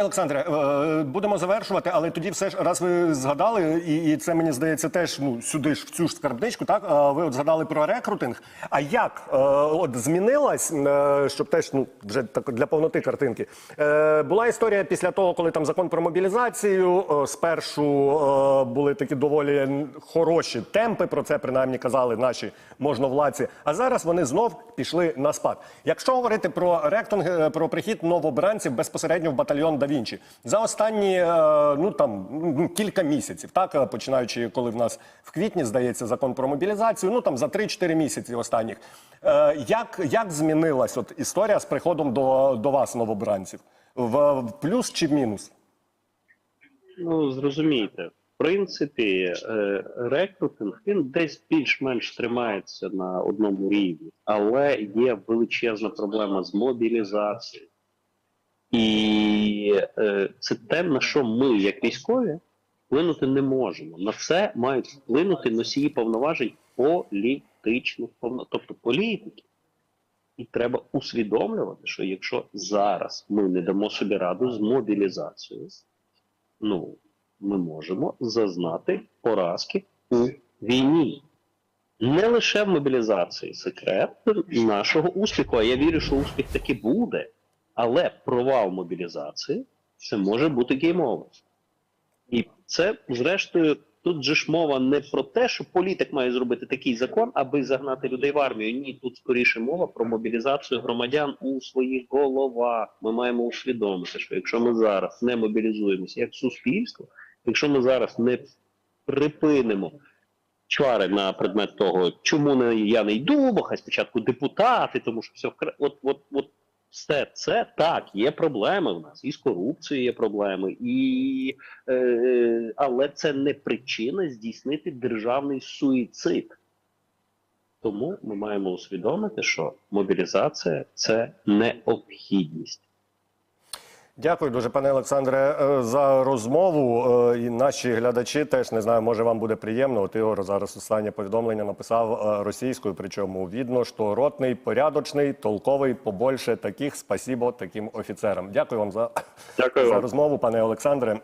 Олександре, е, будемо завершувати, але тоді все ж раз ви згадали, і, і це мені здається теж ну сюди ж в цю ж скарбничку. Так е, ви от згадали про рекрутинг. А як е, от змінилась, щоб теж ну вже так для повноти картинки? Була історія після того, коли там закон про мобілізацію. спершу були такі доволі хороші темпи. Про це принаймні казали наші можновладці. А зараз вони знов пішли на спад. Якщо говорити про ректинг, про прихід новобранців безпосередньо в батальйон Да Вінчі за останні е, ну там ну, кілька місяців, так е, починаючи, коли в нас в квітні здається закон про мобілізацію, ну там за 3-4 місяці останніх. Е, Як, як змінилась от історія з приходом до, до вас, новобранців? В, в плюс чи в мінус? Ну, зрозумійте, в принципі, рекрутинг він десь більш-менш тримається на одному рівні, але є величезна проблема з мобілізацією. І е, це те, на що ми, як військові, вплинути не можемо. На це мають вплинути носії повноважень політичних повно, тобто політики. І треба усвідомлювати, що якщо зараз ми не дамо собі раду з мобілізацією, ну, ми можемо зазнати поразки у війні. Не лише в мобілізації секрет нашого успіху, а я вірю, що успіх таки буде, але провал мобілізації це може бути геймовер. І це, зрештою, тут же ж мова не про те, що політик має зробити такий закон, аби загнати людей в армію. Ні, тут скоріше мова про мобілізацію громадян у своїх головах. Ми маємо усвідомити, що якщо ми зараз не мобілізуємося як суспільство, якщо ми зараз не припинимо чвари на предмет того, чому не я не йду, бо хай спочатку депутати, тому що все вкра... от, от, от все це так, є проблеми в нас, і з корупцією є проблеми, і, е, але це не причина здійснити державний суїцид. Тому ми маємо усвідомити, що мобілізація це необхідність. Дякую дуже, пане Олександре, е, за розмову. Е, І наші глядачі теж не знаю, може вам буде приємно. От Ігор зараз останнє повідомлення написав е, російською, причому видно, що ротний, порядочний, толковий, побольше таких. Спасибо таким офіцерам. Дякую вам за, Дякую за розмову, пане Олександре.